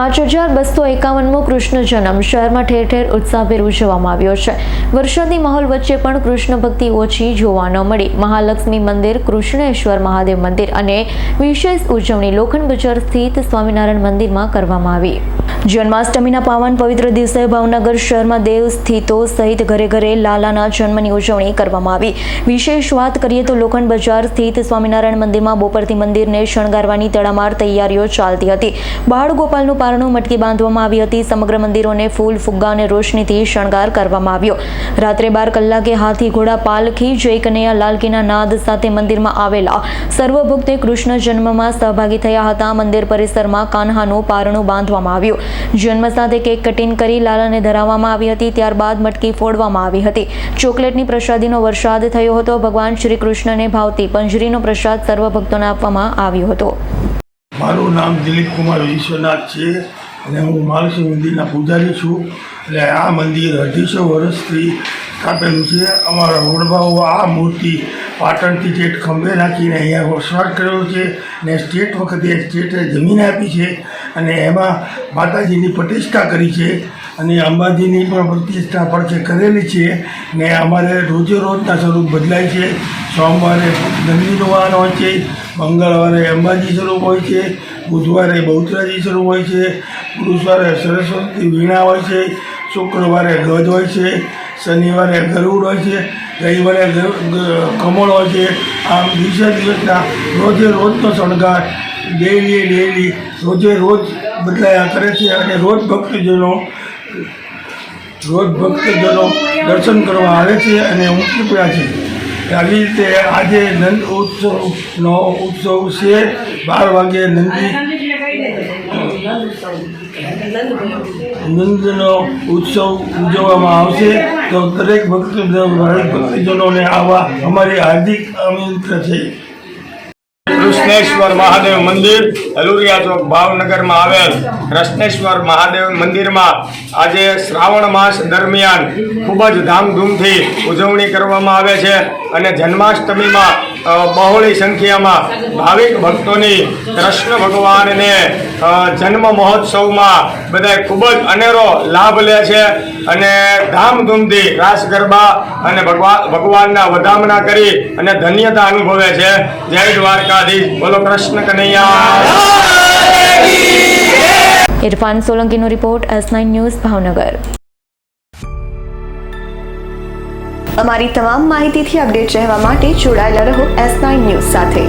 પાંચ હજાર બસો એકાવનમો કૃષ્ણ જન્મ શહેરમાં ઠેર ઠેર ઉત્સાહભેર ઉજવવામાં આવ્યો છે. વરસાદી માહોલ વચ્ચે પણ કૃષ્ણ ભક્તિ ઓછી જોવા ન મળી. મહાલક્ષ્મી મંદિર, કૃષ્ણેશ્વર મહાદેવ મંદિર અને વિશેષ ઉજવણી લોખંડ બજાર સ્થિત સ્વામિનારાયણ મંદિરમાં કરવામાં આવી. જન્માષ્ટમીના પાવન પવિત્ર દિવસે ભાવનગર શહેરમાં દેવ સ્થિતો સહિત ઘરે ઘરે લાલાના જન્મની ઉજવણી કરવામાં આવી. વિશેષ વાત કરીએ તો લોખંડ બજાર સ્થિત સ્વામિનારાયણ મંદિરમાં બોપરથી મંદિરને શણગારવાની તડામાર તૈયારીઓ ચાલતી હતી. બાળ ગોપાલનું પારણું મટકી બાંધવામાં આવી હતી. સમગ્ર મંદિરોને ફૂલ ફુગ્ગા અને રોશનીથી શણગાર કરવામાં આવ્યો. રાત્રે બાર કલાકે હાથી ઘોડા પાલખી જય કનૈયા લાલકીના નાદ સાથે મંદિરમાં આવેલા. સર્વભક્તે કૃષ્ણ જન્મમાં સહભાગી થયા હતા. મંદિર પરિસરમાં કાન્હાનું પારણું બાંધવામાં આવ્યું. જન્મ સાથે કેક કટિંગ કરી લાલાને ધરાવવામાં આવી હતી. ત્યારબાદ મટકી ફોડવામાં આવી હતી. ચોકલેટની પ્રસાદીનો વરસાદ થયો હતો. ભગવાન શ્રી કૃષ્ણને ભાવતી પંજરીનો પ્રસાદ સર્વ ભક્તોને આપવામાં આવ્યો હતો. મારું નામ દિલીપ કુમાર વિશ્વનાથ છે અને હું મહાલક્ષ્મી મંદિરના પૂજારી છું. એટલે આ મંદિર અઢીસો વર્ષથી સ્થાપેલું છે. અમારા વડવાઓ આ મૂર્તિ પાટણથી જેટ ખંભે નાખીને અહીંયા વસવાટ કર્યો છે ને સ્ટેટ વખતે સ્ટેટે જમીન આપી છે અને એમાં માતાજીની પ્રતિષ્ઠા કરી છે અને અંબાજીની પણ પ્રતિષ્ઠા પડખે કરેલી છે ને અમારે રોજે રોજના સ્વરૂપ બદલાય છે. સોમવારે નંદીનું વાહન હોય છે મંગળવારે અંબાજી સ્વરૂપ હોય છે, બુધવારે બહુચરાજી સ્વરૂપ હોય છે પુરુષવારે સરસ્વતી વીણા હોય છે, શુક્રવારે ગજ હોય છે, શનિવારે ગરુડ હોય છે, રવિવારે કમળ હોય છે. આમ દિવસે દિવસના રોજે રોજનો શણગાર, ડેલી ડેલી રોજે રોજ બદલાયા કરે છે અને રોજ ભક્તજનો રોજ ભક્તજનો દર્શન કરવા આવે છે અને ઉમટી પડ્યા છે. આવી રીતે આજે નંદ ઉત્સવનો ઉત્સવ છે. બાર વાગે નંદી નંદનો ઉત્સવ ઉજવવામાં આવશે. તો દરેક ભક્ત ભક્તજનોને આવવા અમારી હાર્દિક આમંત્રણ છે. કૃષ્ણેશ્વર મહાદેવ મંદિર હલુરિયા ચોક, ભાવનગરમાં આવેલ કૃષ્ણેશ્વર મહાદેવ મંદિરમાં આજે શ્રાવણ માસ દરમિયાન ખૂબ જ ધામધૂમથી ઉજવણી કરવામાં આવે છે અને જન્માષ્ટમીમાં બહોળી સંખ્યામાં ભાવિક ભક્તોની કૃષ્ણ ભગવાનને જન્મ મહોત્સવમાં બધા ખૂબ જ અનેરો લાભ લે છે અને ધામધૂમથી રાસ ગરબા અને ભગવાન ભગવાનના વધામણા કરી અને ધન્યતા અનુભવે છે. જય દ્વારકાધીશ. બોલો Krishna Kanaiya. Irfan સોલંકીનો report S nine news Bhavnagar. અમારી તમામ માહિતીથી અપડેટ રહેવા માટે જોડાયેલા રહો એસ નાઇન ન્યૂઝ સાથે.